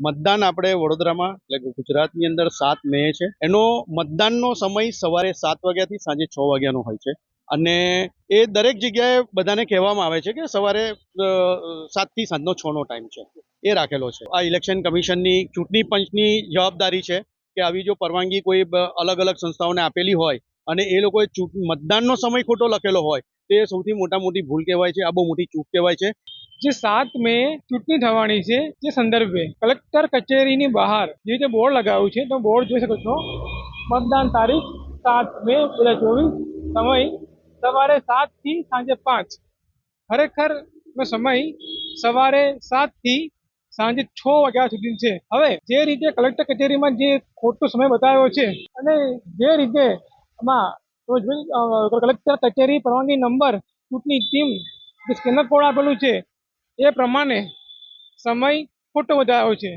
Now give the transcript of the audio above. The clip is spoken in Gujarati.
મતદાન આપણે વડોદરામાં એટલે ગુજરાતની અંદર સાત મે છે. એનો મતદાનનો સમય સવારે સાત વાગ્યાથી સાંજે છ વાગ્યાનો હોય છે. અને એ દરેક જગ્યાએ બધાને કહેવામાં આવે છે કે સવારે સાતથી સાંજનો છનો ટાઈમ છે. એ રાખેલો છે. આ ઇલેક્શન કમિશનની ચૂંટણી પંચની જવાબદારી છે કે આવી જો પરવાનગી કોઈ અલગ અલગ સંસ્થાઓને આપેલી હોય અને એ લોકોએ મતદાનનો સમય ખોટો લખેલો હોય, તે સૌથી મોટા મોટી ભૂલ કહેવાય છે, આ બહુ મોટી ચૂક કહેવાય છે. જે સાત મે ચૂંટણી થવાની છે, જે સંદર્ભે કલેક્ટર કચેરીની બહાર જે રીતે બોર્ડ લગાવ્યું છે તો બોર્ડ જોઈ શકો છો. મતદાન તારીખ સાત મે બે હજાર ચોવીસ, સમય સવારે સાતથી સાંજે પાંચ. ખરેખર નો સમય સવારે સાતથી સાંજે છ વાગ્યા સુધી છે. હવે જે રીતે કલેક્ટર કચેરીમાં જે ખોટો સમય બતાવ્યો છે અને જે રીતે કલેક્ટર કચેરી પરવાનગી નંબર ચૂંટણી ટીમ જે સ્કેનર કોડ આપેલું છે એ પ્રમાણે સમય ખોટો બતાવ્યો છે.